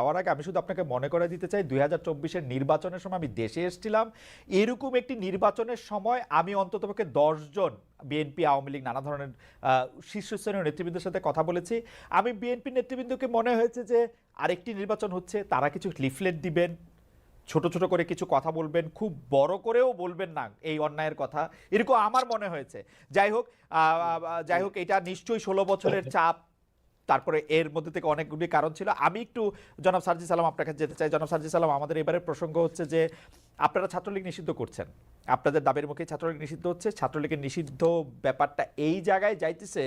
যাওয়ার আগে আমি শুধু আপনাকে মনে করে দিতে চাই, দুই হাজার নির্বাচনের সময় আমি দেশে এসেছিলাম। এরকম একটি নির্বাচনের সময় আমি অন্ততপক্ষে দশজন বিএনপি আওয়ামী লীগ নানা ধরনের শীর্ষস্থানীয় নেতৃবৃন্দের সাথে কথা বলেছি। আমি বিএনপি নেতৃবৃন্দকে মনে হয়েছে যে আরেকটি নির্বাচন হচ্ছে, তারা কিছু লিফলেট দিবেন, ছোট ছোট করে কিছু কথা বলবেন, খুব বড় করেও বলবেন না এই অন্যায়ের কথা। এরকম আমার মনে হয়েছে। যাই হোক যাই হোক, এটা নিশ্চয়ই ষোলো বছরের চাপ। তারপরে এর মধ্যে থেকে অনেকগুলি কারণ ছিল। আমি একটু জনাব সার্জি সালাম আপনার কাছে যেতে চাই। জনাব সার্জি সালাম আমাদের এবারে প্রসঙ্গ হচ্ছে যে আপনারা ছাত্রলীগ নিষিদ্ধ করছেন। আপনাদের দাবির মুখে ছাত্রলীগ নিষিদ্ধ হচ্ছে। ছাত্রলীগের নিষিদ্ধ ব্যাপারটা এই জায়গায় যাইতেছে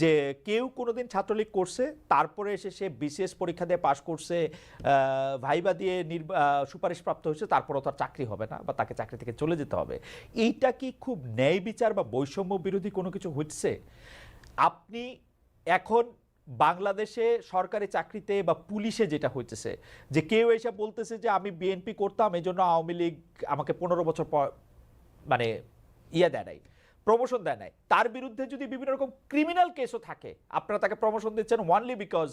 যে কেউ কোনোদিন ছাত্রলীগ করছে তারপরে এসে সে বিশেষ পরীক্ষা দিয়ে পাশ করছে ভাইবা দিয়ে আহ, সুপারিশপ্রাপ্ত হয়েছে তারপরও তার চাকরি হবে না বা তাকে চাকরি থেকে চলে যেতে হবে। এইটা কি খুব ন্যায় বিচার বা বৈষম্য বিরোধী কোনো কিছু হচ্ছে? আপনি এখন বাংলাদেশে সরকারি চাকরিতে বা পুলিশে যেটা হইতেছে যে কেউ এসে বলতেছে যে আমি বিএনপি করতাম এই জন্য আওয়ামী লীগ আমাকে পনেরো বছর পর মানে ইয়ে দেয় নাই প্রমোশন দেয় নাই। তার বিরুদ্ধে যদি বিভিন্ন রকম ক্রিমিনাল কেসও থাকে আপনারা তাকে প্রমোশন দিচ্ছেন ওয়ানলি বিকজ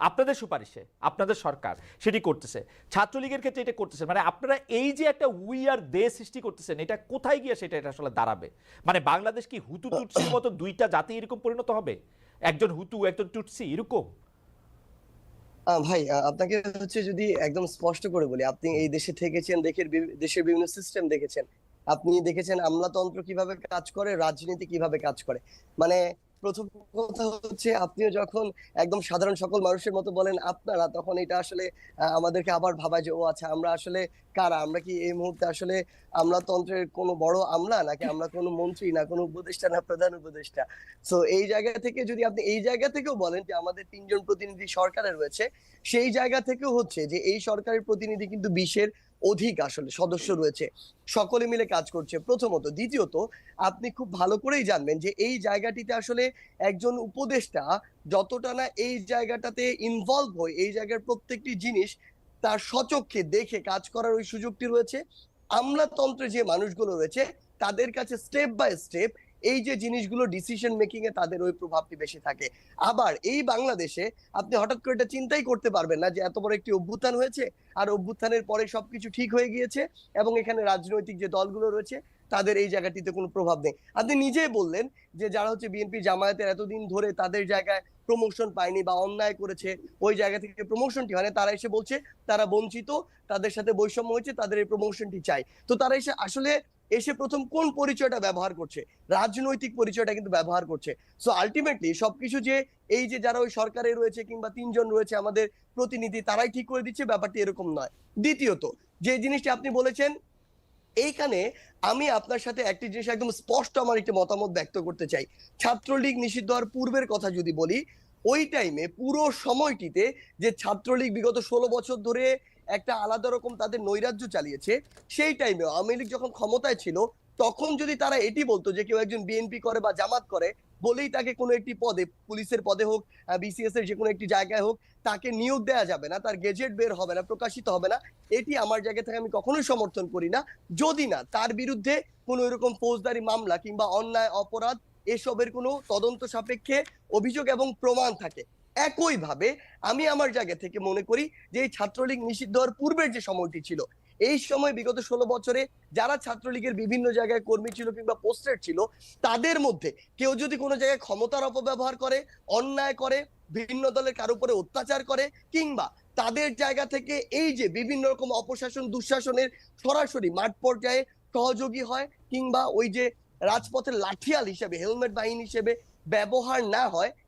আপনাদের সুপারিশে আপনাদের সরকার সেটি করতেছে। ছাত্রলীগের ক্ষেত্রে এটা করতেছে মানে আপনারা এই যে একটা উই আর দে সৃষ্টি করতেছেন এটা কোথায় গিয়ে সেটা এটা আসলে দাঁড়াবে? মানে বাংলাদেশ কি হুতু টুটসির মতো দুইটা জাতি এরকম পরিণত হবে? একজন হুতু, একজন টুটসি, এরকম? ভাই আপনাকে হচ্ছে যদি একদম স্পষ্ট করে বলি, আপনি এই দেশে থেকেছেন বিভি- দেশের বিভিন্ন সিস্টেম দেখেছেন। আপনি দেখেছেন আমলাতন্ত্র কীভাবে কাজ করে, রাজনীতি কীভাবে কাজ করে। মানে প্রথম কথা হচ্ছে, আপনিও যখন একদম সাধারণ সকল মানুষের মতো বলেন আপনারা, তখন এটা আসলে আমাদেরকে আবার ভাবায় যে, ও আচ্ছা আমরা আসলে কারা? আমরা কি এই মুহূর্তে আসলে আমলাতন্ত্রের কোনো বড় আমলা নাকি আমরা কোনো মন্ত্রী, না কোনো উপদেষ্টা, না প্রধান উপদেষ্টা? সো এই জায়গা থেকে যদি আপনি এই জায়গা থেকেও বলেন যে, আমাদের তিনজন প্রতিনিধি সরকারে রয়েছে, সেই জায়গা থেকেও হচ্ছে যে, এই সরকারের প্রতিনিধি কিন্তু বিশের অধিক আসলে সদস্য রয়েছে। সকলে মিলে কাজ করছে প্রথমত। দ্বিতীয়ত, আপনি খুব ভালো করেই জানবেন যে এই জায়গাটিতে আসলে একজন উপদেষ্টা যতটা না এই জায়গাটাতে ইনভলভ হয়, এই জায়গার প্রত্যেকটি জিনিস তার সচক্ষে দেখে কাজ করার ওই সুযোগটি রয়েছে। আমলাতন্ত্রে যে মানুষগুলো রয়েছে, তাদের কাছে স্টেপ বাই স্টেপ এই যে জিনিসগুলো ডিসিশন মেকিং এ তাদের ওই প্রভাবটি বেশি থাকে। আবার এই বাংলাদেশে আপনি হঠাৎ করে এটা চিন্তাই করতে পারবেন না যে এত বড় একটি অভ্যুত্থান হয়েছে আর অভ্যুত্থানের পরে সবকিছু ঠিক হয়ে গিয়েছে এবং এখানে রাজনৈতিক যে দলগুলো রয়েছে তাদের এই জায়গাটিতে কোনো প্রভাব নেই। আপনি নিজেই বললেন যে যারা হচ্ছে বিএনপি জামায়াতের এতদিন ধরে তাদের জায়গায় প্রমোশন পায়নি বা অন্যায় করেছে, ওই জায়গা থেকে প্রমোশনটি হয় তারা এসে বলছে তারা বঞ্চিত, তাদের সাথে বৈষম্য হয়েছে, তাদের এই প্রমোশনটি চাই। তো তারা এসে আসলে এসে প্রথম কোন পরিচয়টা ব্যবহার করছে? রাজনৈতিক পরিচয়টা কিন্তু ব্যবহার করছে। সো আলটিমেটলি সবকিছু যে এই যে যারা ওই সরকারে রয়েছে কিংবা তিনজন রয়েছে আমাদের প্রতিনিধি, তারাই ঠিক করে দিচ্ছে, ব্যাপারটি এরকম নয়। দ্বিতীয়ত, যে জিনিসটি আপনি বলেছেন, এইখানে আমি আপনার সাথে একটি জিনিস একদম স্পষ্ট আমার একটি মতামত ব্যক্ত করতে চাই। ছাত্রলীগ নিষিদ্ধ হওয়ার পূর্বের কথা যদি বলি, ওই টাইমে পুরো সময়টিতে যে ছাত্রলীগ বিগত ষোলো বছর ধরে একটা আলাদা রকম তাদের নৈরাজ্য চালিয়েছে। সেই টাইমে আওয়ামী লীগ যখন ক্ষমতায় ছিল, তখন যদি তারা এটি বলতো যে কেউ একজন বিএনপি করে বা জামাত করে, বলেই তাকে কোনো একটি পদে, পুলিশের পদে হোক বিসিএস এর যে কোনো একটি জায়গায় হোক, তাকে নিয়োগ দেওয়া যাবে না, তার গেজেট বের হবে না, প্রকাশিত হবে না। এটি আমার জায়গা থেকে আমি কখনোই সমর্থন করি না। যদি না, তার বিরুদ্ধে কোনো এরকম ফৌজদারি মামলা কিংবা অন্যায়, অপরাধ, এসবের কোনো তদন্ত সাপেক্ষে অভিযোগ এবং প্রমাণ থাকে। একইভাবে আমি আমার জায়গা থেকে মনে করি যে এই ছাত্রলীগ নিষিদ্ধ হওয়ার পূর্বের যে সময়টি ছিল, এই সময় বিগত ষোলো বছরে যারা ছাত্রলীগের বিভিন্ন জায়গায় কর্মী ছিল কিংবা পোস্টেড ছিল, তাদের মধ্যে কেউ যদি কোনো জায়গায় ক্ষমতার অপব্যবহার করে, অন্যায় করে বিভিন্ন দলের কারও উপরে অত্যাচার করে, কিংবা তাদের জায়গা থেকে এই যে বিভিন্ন রকম অপশাসন, দুঃশাসনের সরাসরি মাঠ পর্যায়ে সহযোগী হয়, কিংবা ওই যে রাজপথের লাঠিয়াল হিসেবে, হেলমেট বাহিনী হিসেবে ব্যবহার না হয়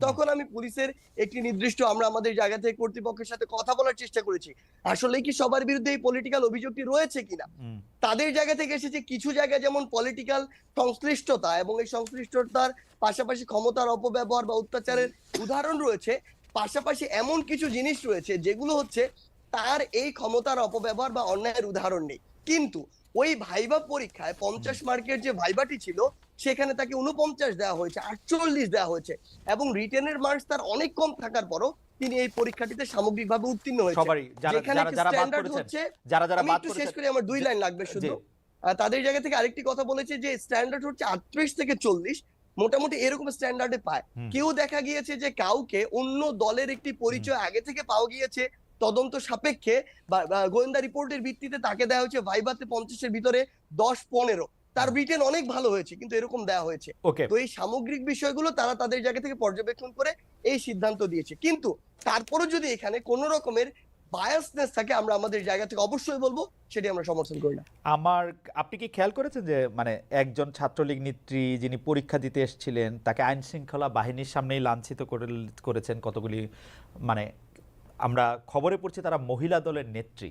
তখন আমি পুলিশের একটি নির্দিষ্ট আমরা আমাদের জায়গা থেকে কর্তৃপক্ষের সাথে কথা বলার চেষ্টা করেছি। আসলে কি সবার বিরুদ্ধে এই পলিটিক্যাল অভিযোগটি রয়েছে কিনা? তাদের জায়গা থেকে এসেছে কিছু জায়গায় যেমন পলিটিক্যাল সংশ্লিষ্টতা এবং এই সংশ্লিষ্টতার পাশাপাশি ক্ষমতার অপব্যবহার বা অত্যাচারের উদাহরণ রয়েছে। পাশাপাশি এমন কিছু জিনিস রয়েছে যেগুলো হচ্ছে তার এই ক্ষমতার অপব্যবহার বা অন্যায়ের উদাহরণ নেই। কিন্তু ওই ভাইবা পরীক্ষায় পঞ্চাশ মার্কের যে ভাইবাটি ছিল সেখানে তাকে উনপঞ্চাশ দেওয়া হয়েছে আটচল্লিশ দেওয়া হয়েছে এবং রিটেনের মার্কস তার অনেক কম থাকার পরও তিনি এই পরীক্ষাটিতে সামগ্রিকভাবে উত্তীর্ণ হয়েছে যেখানে যারা যারা বাদ স্ট্যান্ডার্ড হচ্ছে যারা যারা আমি একটু শেষ করি আমার দুই লাইন লাগবে শুধু। তাদের জায়গা থেকে আরেকটি কথা বলেছে যে স্ট্যান্ডার্ড হচ্ছে আটত্রিশ থেকে চল্লিশ মোটামুটি এরকম স্ট্যান্ডার্ডে পায়। কেউ দেখা গিয়েছে যে কাউকে অন্য দলের একটি পরিচয় আগে থেকে পাওয়া গিয়েছে তদন্ত সাপেক্ষে গোয়েন্দা রিপোর্টের ভিত্তিতে তাকে দেওয়া হয়েছে ভাইভাতে পঞ্চাশের ভিতরে দশ পনেরো। তার ব্রিটেন অনেক ভালো হয়েছে কিন্তু এরকম দেওয়া হয়েছে। তো এই সামগ্রিক বিষয়গুলো তারা তাদের জায়গা থেকে পর্যবেক্ষণ করে এই সিদ্ধান্ত দিয়েছে। কিন্তু তারপরও যদি এখানে কোন রকমের বায়াসনেস থাকে আমরা আমাদের জায়গা থেকে অবশ্যই বলব সেটি আমরা সমর্থন করি না। আমার আপনি কি খেয়াল করেছেন যে মানে একজন ছাত্রলীগ নেত্রী যিনি পরীক্ষা দিতে এসেছিলেন তাকে আইন শৃঙ্খলা বাহিনীর সামনেই লাঞ্ছিত করে করেছেন কতগুলি মানে আমরা খবরে পড়ছি তারা মহিলা দলের নেত্রী।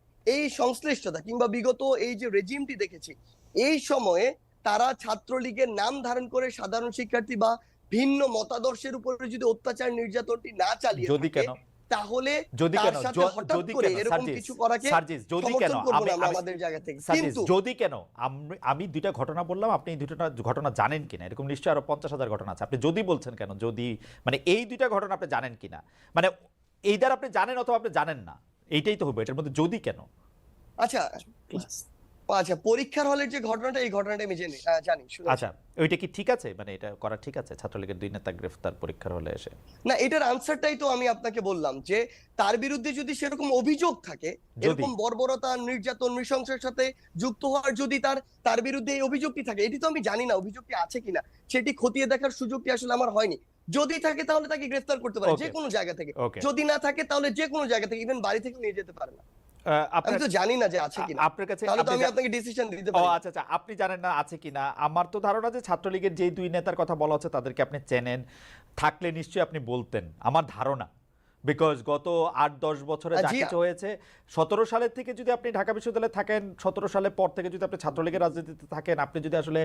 এই সংশ্লিষ্টতা কিংবা বিগত এই যে রেজিমটি দেখেছি এই সময়ে তারা ছাত্রলীগের নাম ধারণ করে সাধারণ শিক্ষার্থী বা ভিন্ন মতাদর্শের উপরে যদি অত্যাচার নির্যাতনটি না চালিয়ে যদি কেন? তাহলে যদি কেন? যদি কেন? এরকম কিছু করাকে যদি কেন? আমাদের জায়গা থেকে। কিন্তু যদি কেন? আমি দুইটা ঘটনা বললাম আপনি এই দুইটা ঘটনা জানেন কিনা? এরকম নিশ্চয়ই আরও পঞ্চাশ হাজার ঘটনা আছে। আপনি যদি বলছেন কেন? যদি মানে এই দুইটা ঘটনা আপনি জানেন কিনা? মানে এই দ্বারা আপনি জানেন অথবা আপনি জানেন না? এইটাই তো হবে এটার মধ্যে যদি কেন? আচ্ছা আচ্ছা পরীক্ষার হলের যে ঘটনাটা এই ঘটনাটা আমি জেনে জানি আচ্ছা ওইটা কি ঠিক আছে? মানে এটা করা ঠিক আছে? ছাত্রলীগের দুই নেতা গ্রেফতার পরীক্ষার হলে এসে। না এটার আনসারটাই তো আমি আপনাকে বললাম যে তার বিরুদ্ধে যদি সেরকম অভিযোগ থাকে। এরকম বর্বরতা নির্যাতন নৃশংসের সাথে যুক্ত হওয়ার যদি তার তার বিরুদ্ধে এই অভিযোগটি থাকে এটি তো আমি জানি না অভিযোগটি আছে কিনা। সেটি খতিয়ে দেখার সুযোগটি আসলে আমার হয়নি। যদি থাকে তাহলে তাকে গ্রেফতার করতে পারে যে কোনো জায়গা থেকে। যদি না থাকে তাহলে যে কোনো জায়গা থেকে ইভেন বাড়ি থেকে নিয়ে যেতে পারে না। আমি তো জানি না যে আছে কিনা। আপনার কাছে তাহলে তো আপনি আমি আপনাকে ডিসিশন দিতে পারি। আচ্ছা আচ্ছা আপনি জানেন না আছে কিনা। আমার তো ধারণা যে ছাত্রলীগের যেই দুই নেতার কথা বলা হচ্ছে তাদেরকে আপনি চেনেন। থাকলে নিশ্চয়ই আপনি বলতেন। আমার ধারণা। বিকজ গত আট দশ বছরে যা কিছু হয়েছে সতেরো সালের থেকে যদি আপনি ঢাকা বিশ্ববিদ্যালয়ে থাকেন সতেরো সালের পর থেকে যদি আপনি ছাত্রলীগের রাজনীতিতে থাকেন আপনি যদি আসলে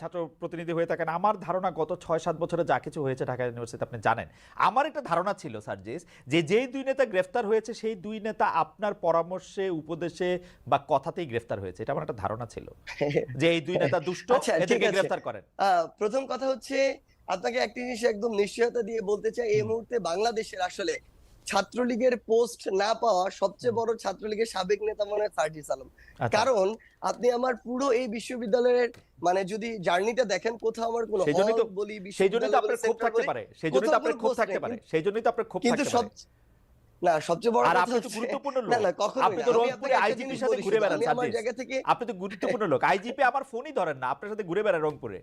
ছাত্র প্রতিনিধি হয়ে থাকেন আমার ধারণা গত ছয় সাত বছরে যা কিছু হয়েছে ঢাকা ইউনিভার্সিটিতে আপনি জানেন। আমার একটা ধারণা ছিল সার্জিস যে যেই দুই নেতা গ্রেফতার হয়েছে সেই দুই নেতা আপনার পরামর্শে উপদেশে বা কথাতেই গ্রেফতার হয়েছে। এটা আমার একটা ধারণা ছিল। যে এই দুই নেতা দুষ্ট আচ্ছা, এদেরকে গ্রেফতার করেন। প্রথম কথা হচ্ছে আপনাকে একটি জিনিস একদম নিশ্চয়তা দিয়ে বলতে চাই এই মুহূর্তে বাংলাদেশের আসলে ছাত্রলীগের পোস্ট না পাওয়া সবচেয়ে বড় ছাত্রলীগের সাবেক নেতা মনে হয় আলম। আচ্ছা, কারণ আপনি আমার পুরো এই বিশ্ববিদ্যালয়ের মানে যদি জার্নিটা দেখেন কোথাও আমার কোনো সেই জন্যই তো- বলি তো আপনার ক্ষোভ থাকতে পারে। তো আপনার ক্ষোভ থাকতে পারে। তো আপনার ক্ষোভ থাকতে পারে। না সবচেয়ে বড় কথা হচ্ছে- গুরুত্বপূর্ণ লোক। আপনি তো রংপুরে আইজিপির সাথে ঘুরে বেড়ান আমি জায়গা থেকে আপনি তো গুরুত্বপূর্ণ লোক। আইজিপি আমার ফোনই ধরেন না। আপনার সাথে ঘুরে বেড়ায় রংপুরে।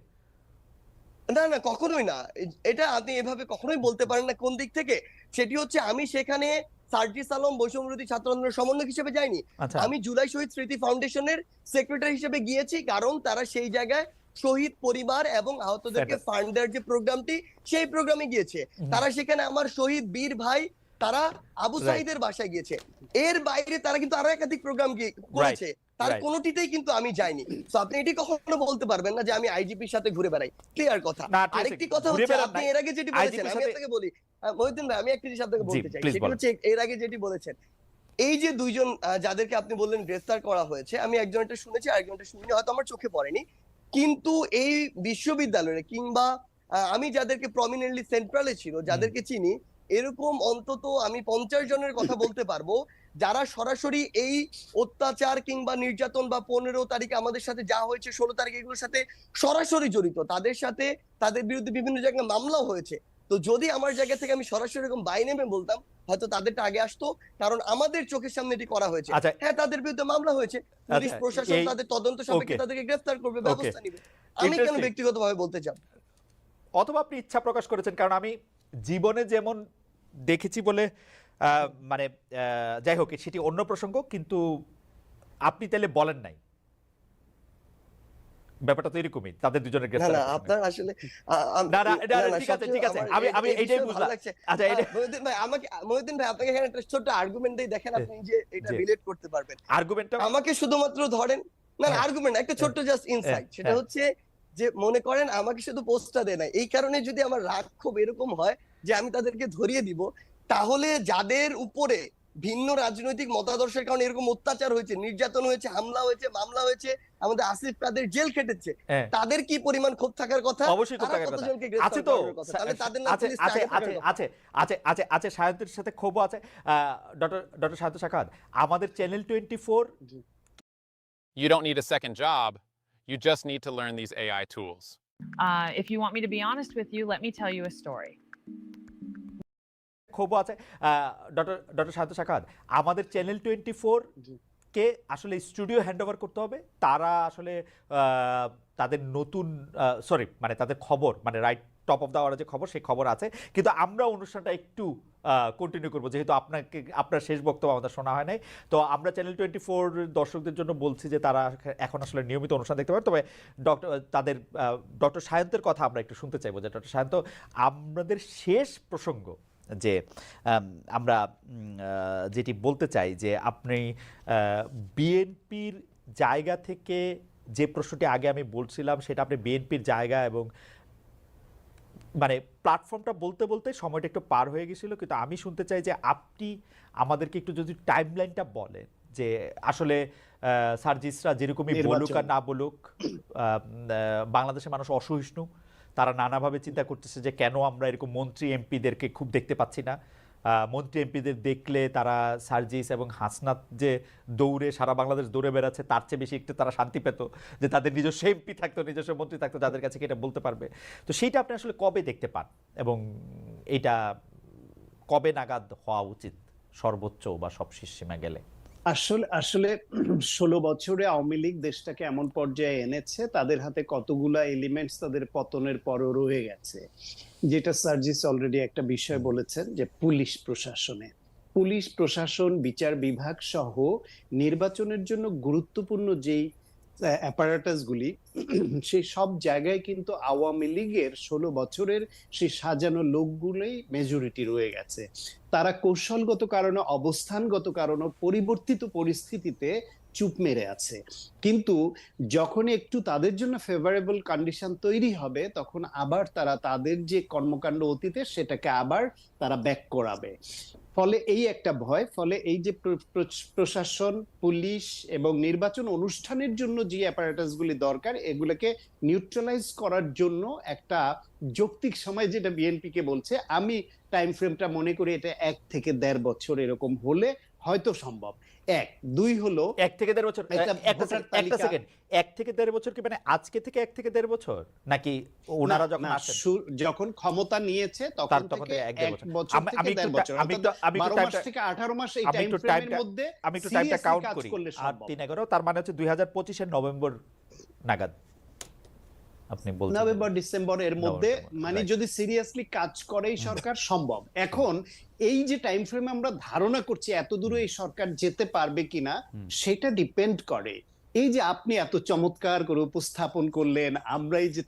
না না কখনোই না। এটা আপনি এভাবে কখনোই বলতে পারেন না কোন দিক থেকে। সেটি হচ্ছে আমি সেখানে সার্জিস আলম বৈষম্যবিরোধী ছাত্র আন্দোলনের সমন্বয়ক হিসেবে যাইনি। আচ্ছা। আমি জুলাই শহীদ স্মৃতি ফাউন্ডেশনের সেক্রেটারি হিসেবে গিয়েছি কারণ তারা সেই জায়গায় শহীদ পরিবার এবং আহতদেরকে ফান্ড দেওয়ার যে প্রোগ্রামটি সেই প্রোগ্রামে গিয়েছে। তারা সেখানে আমার শহীদ বীর ভাই তারা আবু. সাইদের বাসায় গিয়েছে। এর বাইরে তারা কিন্তু আরও একাধিক প্রোগ্রাম করেছে। তার. কোনোটিতেই কিন্তু আমি যাইনি। তো আপনি এটি কখনো বলতে পারবেন না যে আমি আইজিপির সাথে ঘুরে বেড়াই। ক্লিয়ার কথা। আরেকটি কথা হচ্ছে আপনি এর আগে যেটি বলেছেন আমি আপনাকে বলি মহিউদ্দিন ভাই আমি একটা জিনিস আপনাকে বলতে চাই। সেটি হচ্ছে এর আগে যেটি বলেছেন এই যে দুইজন যাদেরকে আপনি বললেন গ্রেফতার করা হয়েছে আমি একজনটা শুনেছি আরেকজনটা শুনিনি হয়তো আমার চোখে পড়েনি। কিন্তু এই বিশ্ববিদ্যালয়ে কিংবা আমি যাদেরকে প্রমিনেন্টলি সেন্ট্রালে ছিল যাদেরকে চিনি এরকম অন্তত আমি পঞ্চাশ জনের কথা বলতে পারব যারা সরাসরি এই অত্যাচার কিংবা নির্যাতন বা পনেরো তারিখে আমাদের সাথে যা হয়েছে ষোলো তারিখ এগুলোর সাথে সরাসরি জড়িত তাদের সাথে তাদের বিরুদ্ধে বিভিন্ন জায়গায় মামলাও হয়েছে। তো যদি আমার জায়গা থেকে আমি সরাসরি এরকম বাই নেমে বলতাম হয়তো তাদেরটা আগে আসতো কারণ আমাদের চোখের সামনে এটি করা হয়েছে। আচ্ছা। হ্যাঁ তাদের বিরুদ্ধে মামলা হয়েছে। পুলিশ আচ্ছা, প্রশাসন তাদের তদন্ত সাপেক্ষে তাদেরকে গ্রেফতার করবে ব্যবস্থা নিবে। আমি কেন. ব্যক্তিগতভাবে বলতে চাই? অথবা আপনি ইচ্ছা প্রকাশ করেছেন কারণ আমি জীবনে যেমন দেখেছি বলে মানে যাই হোক সেটি অন্য প্রসঙ্গ কিন্তু আপনি তাহলে বলেন নাই ব্যাপারটা তো এরকমই তাদের দুজনের না গ্রেফতার না আপনার আসলে আ- না, না, না, না, না, ঠিক আছে, ঠিক আছে। আমি- আমি এইটাই বুঝলাম। আচ্ছা এটা মহিউদ্দিন ভাই আমাকে মহিউদ্দিন ভাই আপনাকে এখানে একটা আর্গুমেন্ট দেখেন আপনি যে এটা। রিলেট করতে পারবেন আর্গুমেন্টটা আমাকে শুধুমাত্র ধরেন না হ্যাঁ। আর্গুমেন্ট একটা ছোট্ট জাস্ট ইনসাইট হ্যাঁ, সেটা হ্যাঁ। হচ্ছে যে মনে করেন আমাকে শুধু পোস্টটা দেয় না এই কারণে যদি আমার রাগ খুব এরকম হয় যে আমি তাদেরকে ধরিয়ে দিব তাহলে যাদের উপরে ভিন্ন রাজনৈতিক মতাদর্শের কারণে এরকম অত্যাচার হয়েছে নির্যাতন হয়েছে হামলা হয়েছে মামলা হয়েছে আমাদের আসিফ তাদের জেল খেটেছে হ্যাঁ। তাদের কি পরিমাণ ক্ষোভ থাকার কথা অবশ্যই তারা টাকার কথা আছে তো আছে আছে আছে আছে আছে আছে আছে সায়ন্তের সাথে ক্ষোভও আছে ডক্টর ডক্টর সায়ন্ত সাখাত আমাদের channel twenty four You don't need a second job. You just need to learn these AI tools. Uh, if you want me to be honest with you, let me tell you a story. ক্ষোভও আছে। Doctor doctor Sayanta Sakhat আমাদের channel twenty four কে আসলে studio hand over করতে হবে। তারা আসলে তাদের নতুন সরি মানে তাদের খবর মানে right top of the hour যে খবর সেই খবর আছে। কিন্তু আমরা অনুষ্ঠানটা একটু কন্টিনিউ করব। যেহেতু আপনাকে আপনার শেষ বক্তব্য আমাদের শোনা হয় নাই। তো আমরা চ্যানেল টোয়েন্টি ফোর দর্শকদের জন্য বলছি যে তারা এখন আসলে নিয়মিত অনুষ্ঠান দেখতে পারে তবে ডক্টর তাদের ডক্টর সায়ন্তের কথা আমরা একটু শুনতে চাইব যে ডক্টর সায়ন্ত আমাদের শেষ প্রসঙ্গ যে আমরা যেটি বলতে চাই যে আপনি বিএনপির জায়গা থেকে যে প্রশ্নটি আগে আমি বলছিলাম সেটা আপনি বিএনপির জায়গা এবং মানে প্ল্যাটফর্মটা বলতে বলতে সময়টা একটু পার হয়ে গেছিল কিন্তু আমি শুনতে চাই যে আপনি আমাদেরকে একটু যদি টাইমলাইনটা বলেন যে আসলে সার্জিসরা যেরকমই বলুক আর না বলুক বাংলাদেশের মানুষ অসহিষ্ণু তারা নানাভাবে চিন্তা করতেছে যে কেন আমরা এরকম মন্ত্রী এমপিদেরকে খুব দেখতে পাচ্ছি না। মন্ত্রী এমপিদের দেখলে তারা সার্জিস এবং হাসনাত যে দৌড়ে সারা বাংলাদেশ দৌড়ে বেড়াচ্ছে, তার চেয়ে বেশি একটু তারা শান্তি পেত যে তাদের নিজস্ব এমপি থাকতো, নিজস্ব মন্ত্রী থাকতো যাদের কাছে কি এটা বলতে পারবে। তো সেইটা আপনি আসলে কবে দেখতে পান এবং এটা কবে নাগাদ হওয়া উচিত সর্বোচ্চ বা সব সীমা গেলে? আসলে আসলে ষোলো বছরে আওয়ামী লীগ দেশটাকে এমন পর্যায়ে এনেছে তাদের হাতে কতগুলা এলিমেন্টস তাদের পতনের পরও রয়ে গেছে। যেটা সার্জিস অলরেডি একটা বিষয় বলেছেন যে পুলিশ প্রশাসনে। পুলিশ প্রশাসন বিচার বিভাগ সহ নির্বাচনের জন্য গুরুত্বপূর্ণ যেই অ্যাপারেটাস গুলি সেই সব জায়গায় কিন্তু আওয়ামী লীগের ষোলো বছরের সেই সাজানো লোকগুলোই মেজরিটি রয়ে গেছে। তারা কৌশলগত কারণে, অবস্থানগত কারণে পরিবর্তিত পরিস্থিতিতে চুপ মেরে আছে। কিন্তু যখন একটু তাদের জন্য ফেভারেবল কন্ডিশন তৈরি হবে, তখন আবার তারা তাদের যে কর্মকাণ্ড অতীতে সেটাকে আবার তারা ব্যাক করাবে। ফলে এই একটা ভয়, ফলে এই যে প্র- প্র- প্রশাসন, পুলিশ এবং নির্বাচন অনুষ্ঠানের জন্য যে অ্যাপারেটাস গুলি দরকার, এগুলোকে নিউট্রালাইজ করার জন্য একটা যৌক্তিক সময় যেটা বিএনপি কে বলছে, আমি টাইম ফ্রেমটা মনে করি এটা এক থেকে দেড় বছর এরকম হলে হয়তো সম্ভব। এক দুই হলো এক থেকে দেড় বছর একটা সেকেন্ড এক থেকে দেড় বছর কি মানে আজকে থেকে এক থেকে দেড় বছর? নাকি ওনারা যখন যখন ক্ষমতা নিয়েছে তখন থেকে এক বছর। আমি- একটু আমি একটু- আমি একটু মাস থেকে আঠারো মাস এই টাইম ফ্রেমের মধ্যে আমি একটু টাইমটা কাউন্ট করি। আর সম্ভব। তিন এগারো তার মানে হচ্ছে দুই হাজার পঁচিশের নভেম্বর নাগাদ। আপনি বলছেন নভেম্বর ডিসেম্বরের মধ্যে মানে যদি সিরিয়াসলি কাজ করে এই সরকার সম্ভব। এখন এই যে টাইম ফ্রেমে আমরা ধারণা করছি এত দূরে এই সরকার যেতে পারবে কিনা সেটা ডিপেন্ড করে। এই যে আপনি এত চমৎকার করে উপস্থাপন করলেন আমরা এই যে